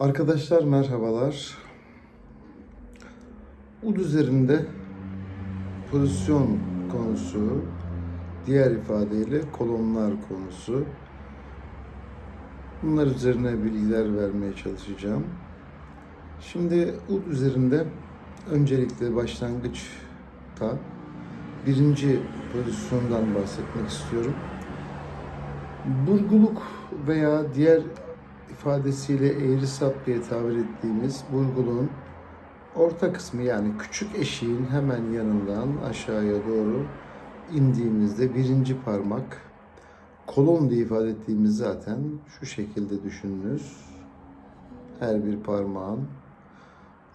Arkadaşlar merhabalar. Ud üzerinde pozisyon konusu, diğer ifadeyle kolonlar konusu. Bunlar üzerine bilgiler vermeye çalışacağım. Şimdi ud üzerinde öncelikle başlangıçta birinci pozisyondan bahsetmek istiyorum. Burguluk veya diğer ifadesiyle eğri sap diye tabir ettiğimiz burguluğun orta kısmı yani küçük eşiğin hemen yanından aşağıya doğru indiğimizde birinci parmak kolon diye ifade ettiğimiz zaten şu şekilde düşününüz. Her bir parmağın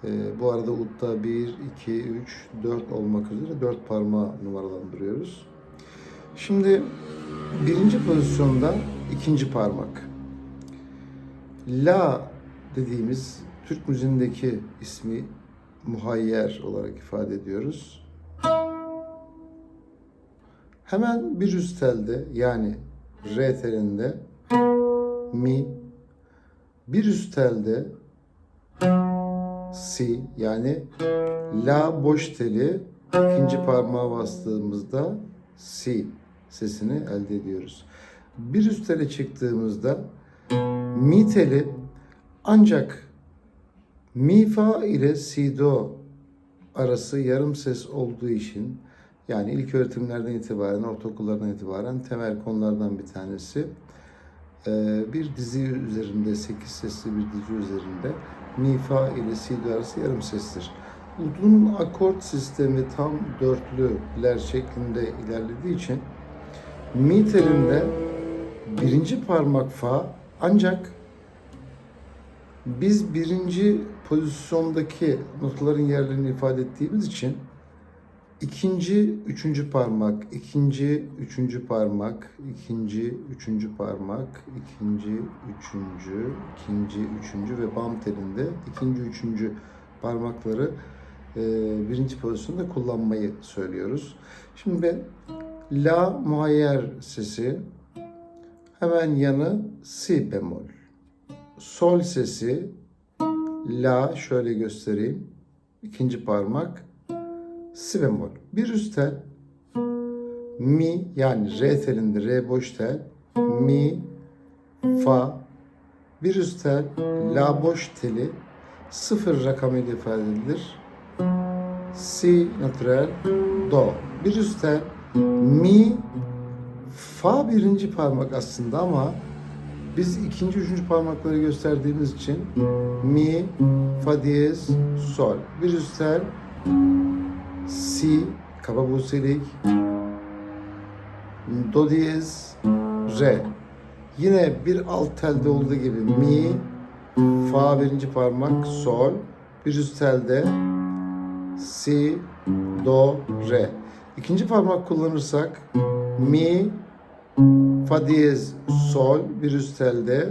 ee, bu arada utta 1, 2, 3, 4 olmak üzere 4 parmağı numaralandırıyoruz. Şimdi birinci pozisyonda ikinci parmak. La dediğimiz Türk müziğindeki ismi muhayyer olarak ifade ediyoruz. Hemen bir üst telde yani re telinde mi, bir üst telde si yani la boş teli ikinci parmağa bastığımızda si sesini elde ediyoruz. Bir üst tele çıktığımızda mi teli ancak mi fa ile si do arası yarım ses olduğu için yani ilk öğretimlerden itibaren, ortaokullardan itibaren temel konulardan bir tanesi. Ee, bir dizi üzerinde, sekiz sesli bir dizi üzerinde mi fa ile si do arası yarım sestir. Udun akort sistemi tam dörtlüler şeklinde ilerlediği için mi telinde birinci parmak fa ancak biz birinci pozisyondaki notların yerlerini ifade ettiğimiz için ikinci, üçüncü parmak, ikinci, üçüncü parmak, ikinci, üçüncü parmak, ikinci, üçüncü, ikinci, üçüncü ve bam telinde ikinci, üçüncü parmakları e, birinci pozisyonda kullanmayı söylüyoruz. Şimdi ben la muhayyer sesi hemen yanı si bemol. Sol sesi la şöyle göstereyim. İkinci parmak si bemol. Bir üst tel mi yani re telinde re boş tel mi fa bir üst tel la boş teli sıfır rakamıyla ifade edilir. Si natürel do. Bir üst tel mi fa birinci parmak aslında ama biz ikinci, üçüncü parmakları gösterdiğimiz için mi, fa diyez, sol. Bir üst tel si, kaba buselik, do diyez, re. Yine bir alt telde olduğu gibi mi, fa birinci parmak, sol. Bir üst telde si, do, re. İkinci parmak kullanırsak mi, fa diyez, sol. Bir üst telde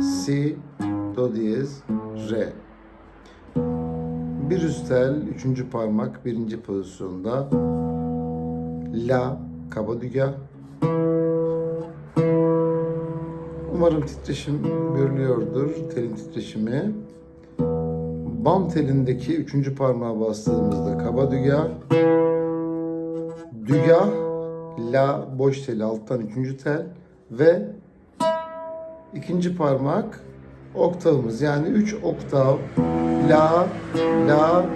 si, do diyez, re. Bir üst tel, üçüncü parmak, birinci pozisyonda. La, kabadüga. Umarım titreşim görülüyordur, telin titreşimi. Bam telindeki üçüncü parmağa bastığımızda kabadüga. Düga, la boş teli alttan üçüncü tel ve ikinci parmak oktavımız yani üç oktav la la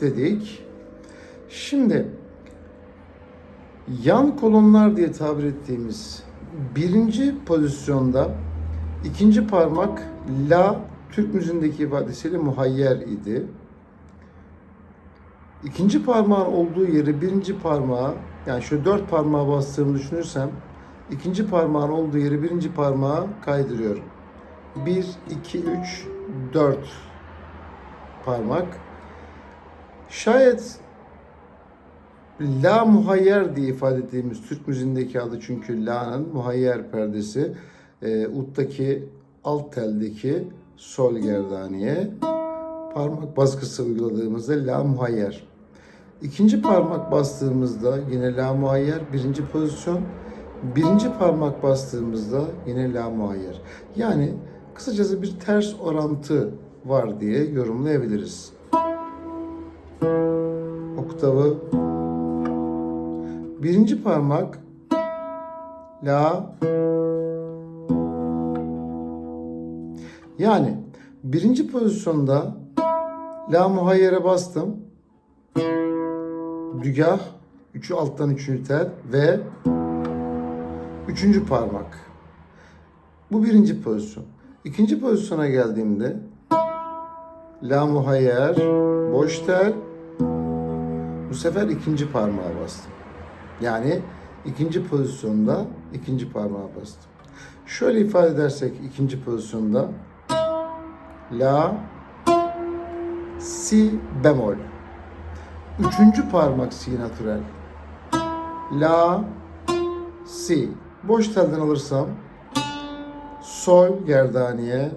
dedik. Şimdi yan kolonlar diye tabir ettiğimiz birinci pozisyonda ikinci parmak la Türk müziğindeki ifadesiyle muhayyer idi. İkinci parmağın olduğu yeri birinci parmağa yani şu dört parmağa bastığımı düşünürsem ikinci parmağın olduğu yeri birinci parmağa kaydırıyorum. 1, 2, 3, 4 parmak. Şayet la muhayyer diye ifade ettiğimiz Türk müziğindeki adı çünkü la'nın muhayyer perdesi e, uttaki alt teldeki sol gerdaniye parmak baskısı uyguladığımızda la muhayyer. İkinci parmak bastığımızda yine la muhayyer birinci pozisyon. Birinci parmak bastığımızda yine la muhayyer. Yani Kısacası bir ters orantı var diye yorumlayabiliriz. Oktavı birinci parmak La Yani birinci pozisyonda La muhayyere bastım. Dügah, üçü alttan üçüncü tel ve üçüncü parmak. Bu birinci pozisyon. İkinci pozisyona geldiğimde La muhayyer, boş tel. Bu sefer ikinci parmağa bastım. Yani ikinci pozisyonda ikinci parmağa bastım. Şöyle ifade edersek ikinci pozisyonda La, Si bemol. Üçüncü parmak Si natürel. La, Si. Boş telden alırsam Sol gerdaniye.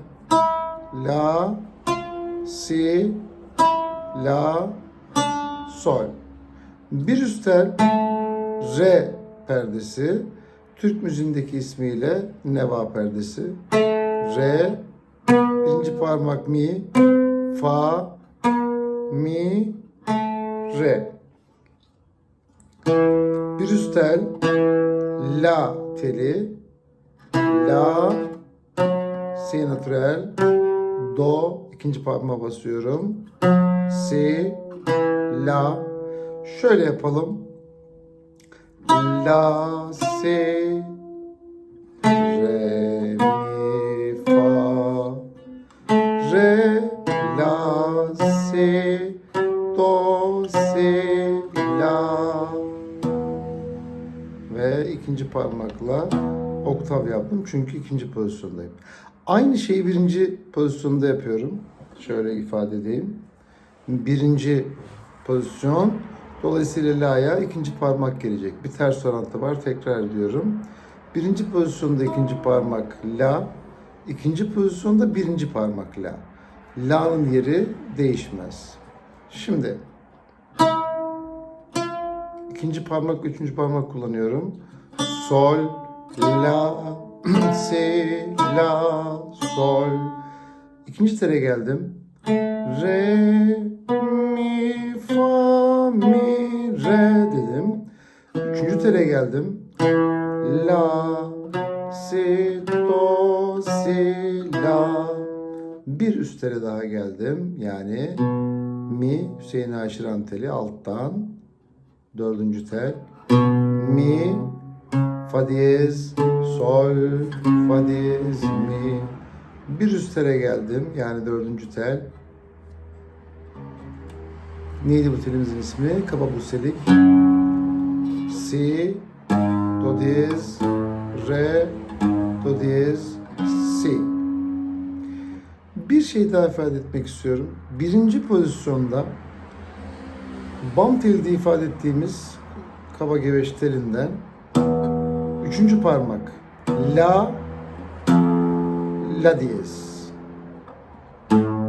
La, Si, La, Sol. Bir üst tel Re perdesi. Türk müziğindeki ismiyle Neva perdesi. Re, birinci parmak mi, fa, mi, re. Bir üst tel la teli, la, si natürel, do, ikinci parmağa basıyorum, si, la. Şöyle yapalım. La, si, re, parmakla oktav yaptım çünkü ikinci pozisyondayım. Aynı şeyi birinci pozisyonda yapıyorum. Şöyle ifade edeyim. Birinci pozisyon. Dolayısıyla la'ya ikinci parmak gelecek. Bir ters orantı var. Tekrar ediyorum. Birinci pozisyonda ikinci parmak la. ikinci pozisyonda birinci parmak la. La'nın yeri değişmez. Şimdi ikinci parmak, üçüncü parmak kullanıyorum. Sol, la, si, la, sol. İkinci tere geldim. Re, mi, fa, mi, re dedim. Üçüncü tere geldim. La, si, do, si, la. Bir üst tere daha geldim. Yani mi, Hüseyin Aşiran teli alttan. Dördüncü tel. Mi, fa diyez, sol, fa diyez, mi. Bir üst tele geldim. Yani dördüncü tel. Neydi bu telimizin ismi? Kaba buselik. Si, do diyez, re, do diyez, si. Bir şey daha ifade etmek istiyorum. Birinci pozisyonda bam teli diye ifade ettiğimiz kaba geveş telinden üçüncü parmak la la diyez.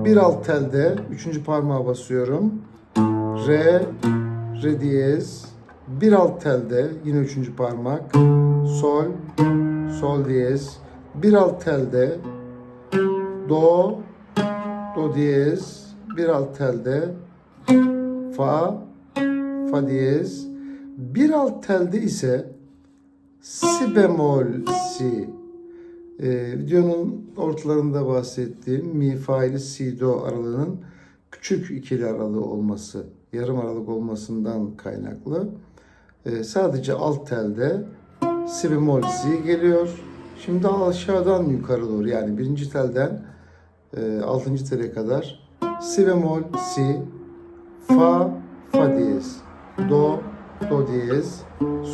Bir alt telde üçüncü parmağa basıyorum. Re, re diyez. Bir alt telde yine üçüncü parmak. Sol, sol diyez. Bir alt telde do, do diyez. Bir alt telde fa, fa diyez. Bir alt telde ise si bemol si. Ee, videonun ortalarında bahsettiğim mi fa ile si do aralığının küçük ikili aralığı olması, yarım aralık olmasından kaynaklı. Ee, sadece alt telde si bemol si geliyor. Şimdi aşağıdan yukarı doğru yani birinci telden e, altıncı tele kadar si bemol si, fa fa diyez, do do diyez,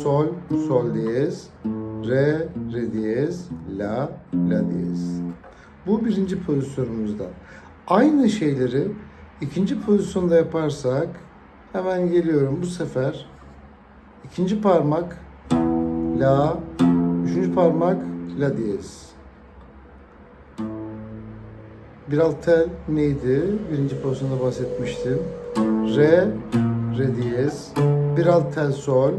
sol sol diyez, re re diyez, la la diyez. Bu birinci pozisyonumuzda. Aynı şeyleri ikinci pozisyonda yaparsak hemen geliyorum bu sefer ikinci parmak la, üçüncü parmak la diyez. Bir alt tel neydi? Birinci pozisyonda bahsetmiştim. Re, re diyez. Bir alt tel sol,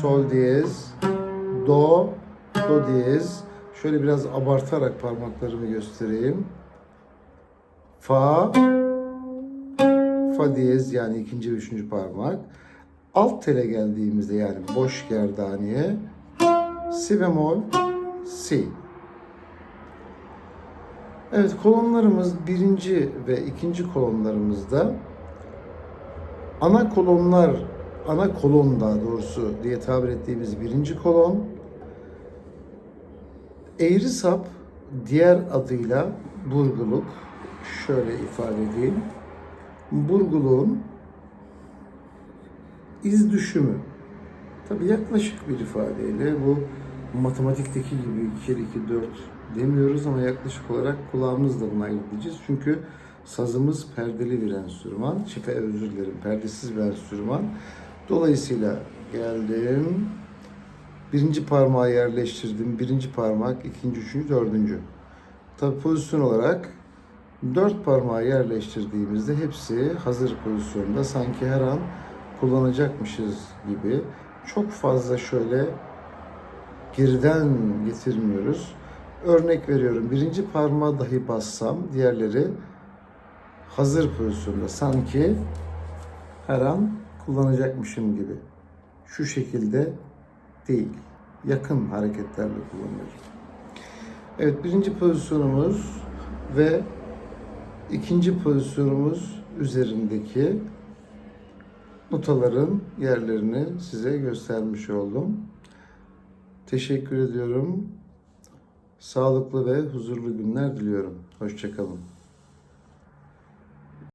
sol diyez. Do, do diyez. Şöyle biraz abartarak parmaklarımı göstereyim. Fa, fa diyez yani ikinci ve üçüncü parmak. Alt tele geldiğimizde yani boş gerdaniye si bemol, si. Evet kolonlarımız birinci ve ikinci kolonlarımızda ana kolonlar, ana kolon daha doğrusu diye tabir ettiğimiz birinci kolon eğri sap diğer adıyla burguluk. Şöyle ifade edeyim. Burguluğun iz düşümü. Tabi yaklaşık bir ifadeyle bu matematikteki gibi 2 kere 2 4 demiyoruz ama yaklaşık olarak kulağımızla buna ayırt edeceğiz. Çünkü sazımız perdeli bir enstrüman. Şife özür dilerim perdesiz bir enstrüman. Dolayısıyla geldim. Birinci parmağı yerleştirdim. Birinci parmak, ikinci, üçüncü, dördüncü. Tabi pozisyon olarak dört parmağı yerleştirdiğimizde hepsi hazır pozisyonda. Sanki her an kullanacakmışız gibi. Çok fazla şöyle geriden getirmiyoruz. Örnek veriyorum. Birinci parmağı dahi bassam diğerleri hazır pozisyonda. Sanki her an kullanacakmışım gibi. Şu şekilde değil. Yakın hareketlerle kullanıyorum. Evet birinci pozisyonumuz ve ikinci pozisyonumuz üzerindeki notaların yerlerini size göstermiş oldum. Teşekkür ediyorum. Sağlıklı ve huzurlu günler diliyorum. Hoşçakalın.